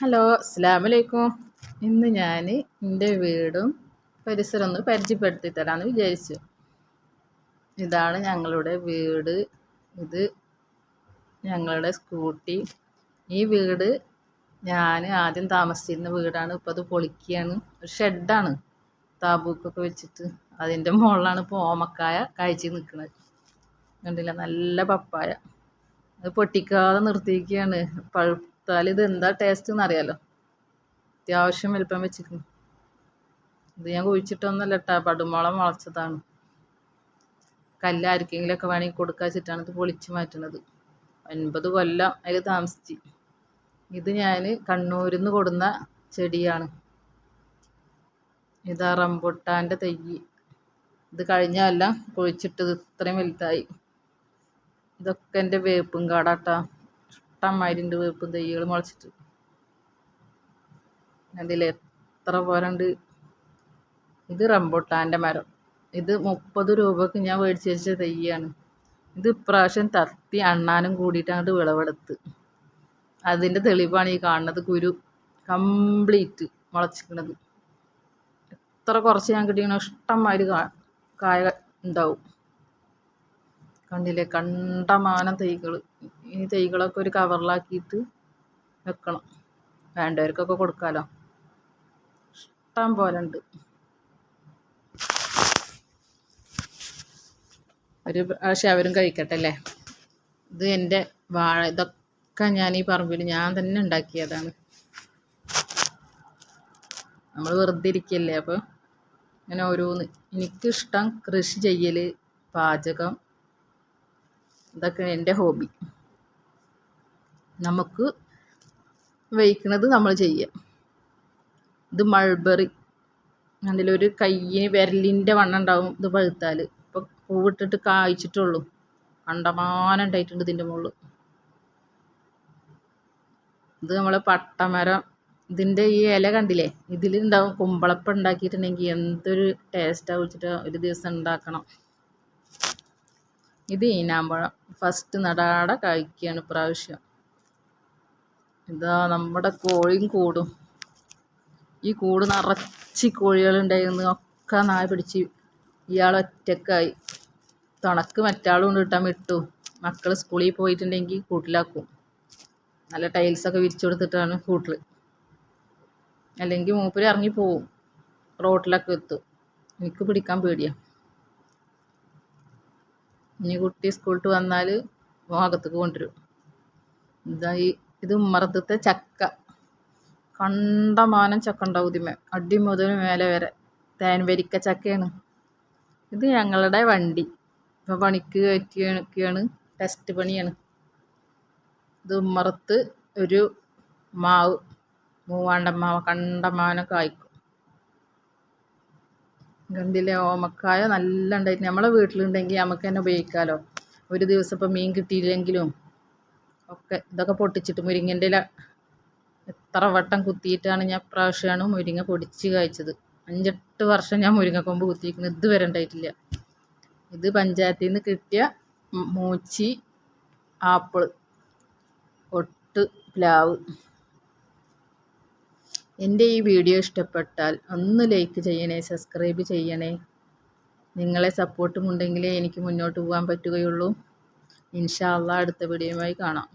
Hello അസ്സാം വലൈക്കും ഇന്ന് ഞാൻ എന്റെ വീടും പരിസരം ഒന്ന് പരിചയപ്പെടുത്തി തരാമെന്ന് വിചാരിച്ചു. ഇതാണ് ഞങ്ങളുടെ വീട്. ഇത് ഞങ്ങളുടെ സ്കൂട്ടി. ഈ വീട് ഞാൻ ആദ്യം താമസിച്ചിരുന്ന വീടാണ്. ഇപ്പോൾ അത് പൊളിക്കുകയാണ് ഒരു ഷെഡാണ് താബൂക്കൊക്കെ വെച്ചിട്ട്. അതിന്റെ മുകളിലാണ് ഇപ്പോൾ ഓമക്കായ കാഴ്ച നിൽക്കുന്നത് കണ്ടില്ല? നല്ല പപ്പായ. അത് പൊട്ടിക്കാതെ നിർത്തിയിരിക്കുകയാണ് പഴു കൊടുത്താൽ ഇത് എന്താ ടേസ്റ്റ് എന്നറിയാലോ അത്യാവശ്യം വലുപ്പം വെച്ചിരിക്കുന്നു. ഇത് ഞാൻ കുഴിച്ചിട്ടൊന്നുമല്ല കേട്ടോ പടുമോളം മുളച്ചതാണ് കല്ല് ആർക്കെങ്കിലുമൊക്കെ വേണമെങ്കിൽ കൊടുക്കാൻ വെച്ചിട്ടാണ് ഇത് പൊളിച്ചു മാറ്റുന്നത്. ഒൻപത് കൊല്ലം അതിൽ താമസിച്ച്. ഇത് ഞാൻ കണ്ണൂരിൽ നിന്ന് കൊടുന്ന ചെടിയാണ്. ഇതാ റംബുട്ടാന്റെ തൈ ഇത് കഴിഞ്ഞല്ല കുഴിച്ചിട്ടത് ഇത്രയും വലുതായി. ഇതൊക്കെ എന്റെ വേപ്പും കാടാട്ടാ. ഇഷ്ടംമാതിരിണ്ട് വേപ്പും തൈകൾ മുളച്ചിട്ട്. അതിൽ എത്ര പോരണ്ട്? ഇത് റംബുട്ടാന്റെ മരം. ഇത് മുപ്പത് രൂപക്ക് ഞാൻ മേടിച്ച് വെച്ച തൈയാണ്. ഇത് ഇപ്രാവശ്യം തത്തി അണ്ണാനും കൂടിയിട്ട് അങ്ങോട്ട് വിളവെടുത്ത്. അതിന്റെ തെളിവാണ് ഈ കാണുന്നത് കുരു കംപ്ലീറ്റ് മുളച്ചിരിക്കുന്നത് എത്ര കുറച്ച് ഞാൻ കിട്ടിയണോ ഇഷ്ടംമാതിരി കായ ഉണ്ടാവും. കണ്ടില്ലേ? കണ്ടമാനം തൈകൾ ഈ തൈകളൊക്കെ ഒരു കവറിലാക്കിയിട്ട് വെക്കണം. വേണ്ടവർക്കൊക്കെ കൊടുക്കാമല്ലോ ഇഷ്ടം പോലെ ഉണ്ട്. ഒരു പ്രാവശ്യം അവരും കഴിക്കട്ടെ അല്ലേ? ഇത് എന്റെ വാഴ ഇതൊക്കെ ഞാൻ ഈ പറമ്പിൽ ഞാൻ തന്നെ ഉണ്ടാക്കിയതാണ്. നമ്മൾ വെറുതെ ഇരിക്കല്ലേ? അപ്പോൾ ഇങ്ങനെ ഓരോന്ന്. എനിക്കിഷ്ടം കൃഷി ചെയ്യൽ പാചകം ഇതൊക്കെ എന്റെ ഹോബി. നമുക്ക് വയ്ക്കുന്നത് നമ്മൾ ചെയ്യാം ഇത് മൾബറി അതിലൊരു കയ്യിന് വിരലിന്റെ വണ്ണം ഉണ്ടാവും ഇത് പഴുത്താൽ. ഇപ്പം പൂവിട്ടിട്ട് കായ്ച്ചിട്ടുള്ളൂ. കണ്ടമാനം ഉണ്ടായിട്ടുണ്ട് ഇതിന്റെ മുകളിൽ. ഇത് നമ്മൾ പട്ടമരം ഇതിന്റെ ഈ ഇല കണ്ടില്ലേ? ഇതിലുണ്ടാവും കുമ്പളപ്പം ഉണ്ടാക്കിയിട്ടുണ്ടെങ്കിൽ എന്തൊരു ടേസ്റ്റാണ് വെച്ചിട്ട് ഒരു ദിവസം ഉണ്ടാക്കണം. ഇത് ഈനാമ്പഴം. ഫസ്റ്റ് നടാടെ കഴിക്കുകയാണ് ഇപ്രാവശ്യം. ഇതാ നമ്മുടെ കോഴിയും കൂടും. ഈ കൂട് നിറച്ച് കോഴികളുണ്ടായിരുന്നു. ഒക്കെ നായ പിടിച്ച് ഇയാൾ ഒറ്റക്കായി. തണക്ക് മറ്റാളും കൊണ്ട് കിട്ടാൻ വിട്ടു. മക്കൾ സ്കൂളിൽ പോയിട്ടുണ്ടെങ്കിൽ കൂട്ടിലാക്കും. നല്ല ടൈൽസൊക്കെ വിരിച്ചു കൊടുത്തിട്ടാണ് കൂട്ടിൽ അല്ലെങ്കിൽ മൂപ്പര് ഇറങ്ങി പോവും. റോട്ടിലൊക്കെ എത്തും. എനിക്ക് പിടിക്കാൻ പേടിയാണ് ഇനി കുട്ടി സ്കൂളിട്ട് വന്നാൽ അകത്തേക്ക് കൊണ്ടുവരും. ഇതാ ഈ ഇത് ഉമ്മറത്തത്തെ ചക്ക. കണ്ടമാനം ചക്ക ഉണ്ടാവും ഇതിമേ അടി മുതൽ മേലെ വരെ. തേൻ വരിക്ക ചക്കയാണ്. ഇത് ഞങ്ങളുടെ വണ്ടി. ഇപ്പം പണിക്ക് കയറ്റിയാണ് ടെസ്റ്റ് പണിയാണ്. ഇത് ഉമ്മറത്ത് ഒരു മാവ്. മൂവാണ്ടം മാവ് കണ്ടമാനം കായ്ക്കും കണ്ടില്ലേ ഓമക്കായ നല്ല ഉണ്ടായിട്ട് നമ്മളെ വീട്ടിലുണ്ടെങ്കിൽ നമുക്ക് തന്നെ ഉപയോഗിക്കാമല്ലോ ഒരു ദിവസം ഇപ്പം മീൻ കിട്ടിയില്ലെങ്കിലും ഒക്കെ ഇതൊക്കെ പൊട്ടിച്ചിട്ട് മുരിങ്ങന്റെ ഇല എത്ര വട്ടം കുത്തിയിട്ടാണ് ഞാൻ പ്രാവശ്യമാണ് മുരിങ്ങ പൊടിച്ച് കഴിച്ചത് അഞ്ചെട്ട് വർഷം ഞാൻ മുരിങ്ങക്കൊമ്പ് കുത്തിയിരിക്കുന്നത് ഇതുവരെ ഉണ്ടായിട്ടില്ല. ഇത് പഞ്ചായത്തിൽ നിന്ന് കിട്ടിയ മൂച്ചി ആപ്പിൾ ഒട്ട് പ്ലാവ്. എന്റെ ഈ വീഡിയോ ഇഷ്ടപ്പെട്ടാൽ ഒന്ന് ലൈക്ക് ചെയ്യണേ സബ്സ്ക്രൈബ് ചെയ്യണേ. നിങ്ങളെ സപ്പോർട്ടും ഉണ്ടെങ്കിലേ എനിക്ക് മുന്നോട്ട് പോകാൻ പറ്റുകയുള്ളൂ. ഇൻഷാ അള്ളാ അടുത്ത വീഡിയോയുമായി കാണാം.